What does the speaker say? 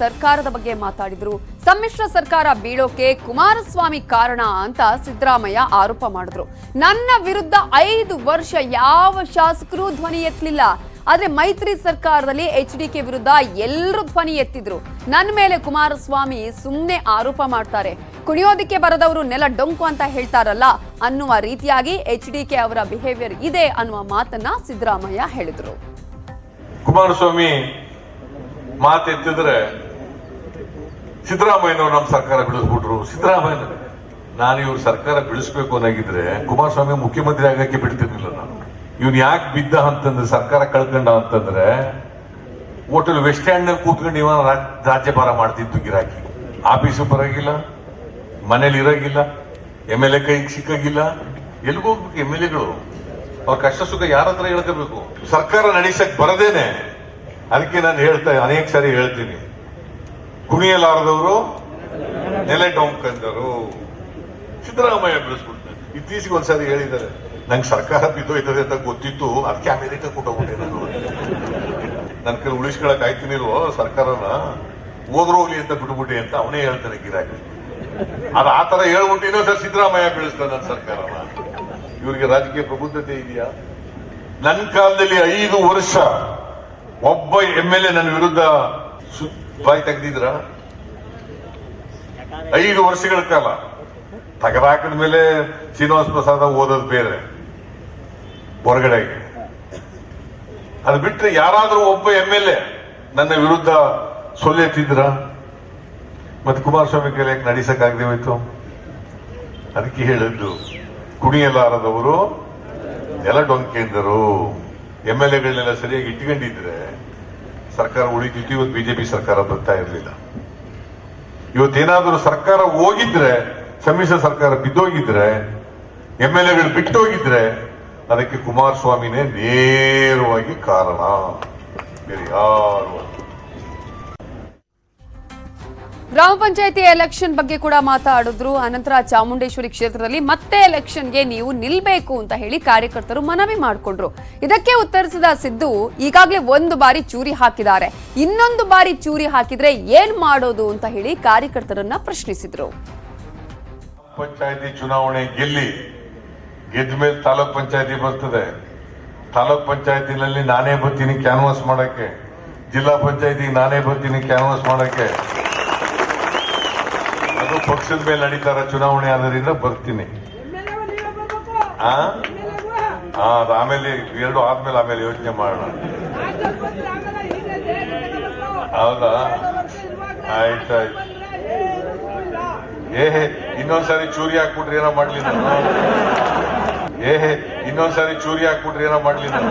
ಸರ್ಕಾರದ ಬಗ್ಗೆ ಮಾತಾಡಿದ್ರು. ಸಮ್ಮಿಶ್ರ ಸರ್ಕಾರ ಬೀಳೋಕೆ ಕುಮಾರಸ್ವಾಮಿ ಕಾರಣ ಅಂತ ಸಿದ್ದರಾಮಯ್ಯ ಆರೋಪ ಮಾಡಿದ್ರು. ನನ್ನ ವಿರುದ್ಧ ಐದು ವರ್ಷ ಯಾವ ಶಾಸಕರು ಧ್ವನಿ ಎತ್ತಲಿಲ್ಲ. ಆದ್ರೆ ಮೈತ್ರಿ ಸರ್ಕಾರದಲ್ಲಿ ಎಚ್ ಡಿ ಕೆ ವಿರುದ್ಧ ಎಲ್ಲರೂ ಧ್ವನಿ ಎತ್ತಿದ್ರು. ನನ್ನ ಮೇಲೆ ಕುಮಾರಸ್ವಾಮಿ ಸುಮ್ಮನೆ ಆರೋಪ ಮಾಡ್ತಾರೆ. ಕುಣಿಯೋದಿಕ್ಕೆ ಬರದವರು ನೆಲ ಡೊಂಕು ಅಂತ ಹೇಳ್ತಾರಲ್ಲ, ಅನ್ನುವ ರೀತಿಯಾಗಿ ಎಚ್ ಡಿ ಕೆ ಅವರ ಬಿಹೇವಿಯರ್ ಇದೆ ಅನ್ನುವ ಮಾತನ್ನ ಸಿದ್ದರಾಮಯ್ಯ ಹೇಳಿದ್ರು. ಕುಮಾರಸ್ವಾಮಿ ಮಾತೆತ್ತಿದ್ರೆ ಸಿದ್ದರಾಮಯ್ಯನವರು ನಮ್ಮ ಸರ್ಕಾರ ಬಿಡಿಸ್ಬಿಟ್ರು. ಸಿದ್ದರಾಮಯ್ಯ, ನಾನು ಇವ್ರ ಸರ್ಕಾರ ಬೆಳೆಸ್ಬೇಕು ಅನ್ನೋಗಿದ್ರೆ ಕುಮಾರಸ್ವಾಮಿ ಮುಖ್ಯಮಂತ್ರಿ ಆಗಕ್ಕೆ ಬಿಡ್ತಿರ್ಲಿಲ್ಲ ನಾನು. ಇವ್ನು ಯಾಕೆ ಬಿದ್ದ ಅಂತಂದ್ರೆ, ಸರ್ಕಾರ ಕಳ್ಕೊಂಡ ಅಂತಂದ್ರೆ, ಹೋಟೆಲ್ ವೆಸ್ಟ್ ಸ್ಟ್ಯಾಂಡ್ನಲ್ಲಿ ಕೂತ್ಕೊಂಡು ಇವ ರಾ- ರಾಜ್ಯಭಾರ ಮಾಡ್ತಿತ್ತು ಗಿರಾಕಿ. ಆಫೀಸು ಬರೋಗಿಲ್ಲ ಮನೇಲಿ ಇರೋಗಿಲ್ಲ, ಎಂ ಎಲ್ ಎ ಕೈಗೆ ಸಿಕ್ಕಾಗಿಲ್ಲ. ಎಲ್ಲಿಗೆ ಹೋಗ್ಬೇಕು ಎಂ ಎಲ್ ಎಗಳು. ಅವ್ರ ಕಷ್ಟ ಸುಖ ಯಾರ ಹತ್ರ ಹೇಳ್ಕೋಬೇಕು? ಸರ್ಕಾರ ನಡೆಸಕ್ ಬರದೇನೆ. ಅದಕ್ಕೆ ನಾನು ಹೇಳ್ತಾ, ಅನೇಕ ಸಾರಿ ಹೇಳ್ತೀನಿ. ಕುಣಿಯಲಾರದವರು ನೆಲೆ ಡೊಂಕಂದರು. ಸಿದ್ದರಾಮಯ್ಯ ಬೆಳೆಸ್ಬಿಡ್ತಾರೆ ಇತ್ತೀಚೆಗೆ ಒಂದ್ಸಾರಿ ಹೇಳಿದ್ದಾರೆ, ನಂಗೆ ಸರ್ಕಾರ ಬಿದ್ದೋಯ್ತದೆ ಅಂತ ಗೊತ್ತಿತ್ತು ಅದಕ್ಕೆ ಅಮೆರಿಕ ಕೊಟ್ಟೋಗ್ಬಿಟ್ಟೆ ನಾನು. ನನ್ನ ಕೈ ಉಳಿಸ್ಕೊಳಕ್ ಆಯ್ತಿನಿಲ್ವೋ ಸರ್ಕಾರನ? ಹೋಗ್ರೋಗ್ಲಿ ಅಂತ ಬಿಟ್ಬಿಟ್ಟೆ ಅಂತ ಅವನೇ ಹೇಳ್ತಾನೆ ಗಿರಾಕಿ. ಅದು ಆ ತರ ಹೇಳ್ಬಿಟ್ಟು ಇನ್ನೊಂದ್ಸರಿ ಸಿದ್ದರಾಮಯ್ಯ ಬೆಳೆಸ್ತಾನೆ ನನ್ನ ಸರ್ಕಾರನ? ಇವರಿಗೆ ರಾಜಕೀಯ ಪ್ರಬುದ್ಧತೆ ಇದೆಯಾ? ನನ್ನ ಕಾಲದಲ್ಲಿ ಐದು ವರ್ಷ ಒಬ್ಬ ಎಂ ಎಲ್ ಎ ನನ್ನ ವಿರುದ್ಧ ಬಾಯಿ ತೆಗೆದಿದ್ರ? ಐದು ವರ್ಷಗಳ ಕಾಲ. ತಗದಾಕದ ಮೇಲೆ ಶ್ರೀನಿವಾಸ ಪ್ರಸಾದ ಓದೋದು ಬೇರೆ. ಹೊರಗಡೆ ಅದು ಬಿಟ್ಟರೆ ಯಾರಾದ್ರೂ ಒಬ್ಬ ಎಂ ಎಲ್ ಎ ನನ್ನ ವಿರುದ್ಧ ಸೊಲ್ಲೆತ್ತಿದ್ರ ಮತ್ತೆ ಕುಮಾರಸ್ವಾಮಿ ಕೈಲಿ ಯಾಕೆ ನಡೆಸಕ್ಕಾಗದೆ ಹೋಯ್ತು? ಅದಕ್ಕೆ ಹೇಳಿದ್ದು, ಕುಣಿಯಲಾರದವರು ನೆಲ ಡೊಂಕೆಂದರು. ಎಂ ಎಲ್ ಎಗಳನ್ನೆಲ್ಲ ಸರಿಯಾಗಿ ಇಟ್ಕೊಂಡಿದ್ರೆ ಸರ್ಕಾರ ಉಳಿತಿತ್ತು, ಇವತ್ತು ಬಿಜೆಪಿ ಸರ್ಕಾರ ಬರ್ತಾ ಇರಲಿಲ್ಲ ಇವತ್ತೇನಾದರೂ ಸರ್ಕಾರ ಹೋಗಿದ್ರೆ, ಸಮ್ಮಿಶ್ರ ಸರ್ಕಾರ ಬಿದ್ದೋಗಿದ್ರೆ ಎಂ ಎಲ್ ಎಗಳು ಬಿಟ್ಟೋಗಿದ್ರೆ, ಅದಕ್ಕೆ ಕುಮಾರಸ್ವಾಮಿನೇ ನೇರವಾಗಿ ಕಾರಣ ಬೇರೆ ಯಾರು. ಗ್ರಾಮ ಪಂಚಾಯತಿ ಎಲೆಕ್ಷನ್ ಬಗ್ಗೆ ಕೂಡ ಮಾತಾಡಿದ್ರು. ಅನಂತರ ಚಾಮುಂಡೇಶ್ವರಿ ಕ್ಷೇತ್ರದಲ್ಲಿ ಮತ್ತೆ ಎಲೆಕ್ಷನ್ಗೆ ನೀವು ನಿಲ್ಬೇಕು ಅಂತ ಹೇಳಿ ಕಾರ್ಯಕರ್ತರು ಮನವಿ ಮಾಡಿಕೊಂಡ್ರು. ಇದಕ್ಕೆ ಉತ್ತರಿಸಿದ ಸಿದ್ದು, ಈಗಾಗಲೇ ಒಂದು ಬಾರಿ ಚೂರಿ ಹಾಕಿದ್ದಾರೆ. ಇನ್ನೊಂದು ಬಾರಿ ಚೂರಿ ಹಾಕಿದ್ರೆ ಏನ್ ಮಾಡೋದು ಅಂತ ಹೇಳಿ ಕಾರ್ಯಕರ್ತರನ್ನ ಪ್ರಶ್ನಿಸಿದ್ರು. ಪಂಚಾಯತಿ ಚುನಾವಣೆ ಗೆಲ್ಲಿ ಗೆದ್ದ ಮೇಲೆ ತಾಲೂಕ್ ಪಂಚಾಯತಿ ಬರ್ತದೆ. ತಾಲೂಕ್ ಪಂಚಾಯತಿನಲ್ಲಿ ನಾನೇ ಬರ್ತೀನಿ ಕ್ಯಾನ್ವಾಸ್ ಮಾಡಕ್ಕೆ. ಜಿಲ್ಲಾ ಪಂಚಾಯತಿ ನಾನೇ ಬರ್ತೀನಿ ಕ್ಯಾನ್ವಾಸ್ ಮಾಡಕ್ಕೆ. ಅದು ಪಕ್ಷದ ಮೇಲೆ ನಡೀತಾರ ಚುನಾವಣೆ ಆದ್ರಿಂದ ಬರ್ತೀನಿ. ಆಮೇಲೆ ಎರಡು ಆದ್ಮೇಲೆ ಆಮೇಲೆ ಯೋಚನೆ ಮಾಡೋಣ. ಹೌದಾ? ಆಯ್ತಾಯ್ತು. ಏ ಇನ್ನೊಂದ್ಸರಿ ಚೂರಿ ಹಾಕ್ಬಿಟ್ರಿ ಏನೋ ಮಾಡ್ಲಿ ನಾನು. ಏ ಇನ್ನೊಂದ್ಸರಿ ಚೂರಿ ಹಾಕ್ಬಿಟ್ರಿ ಏನೋ ಮಾಡ್ಲಿ ನಾನು.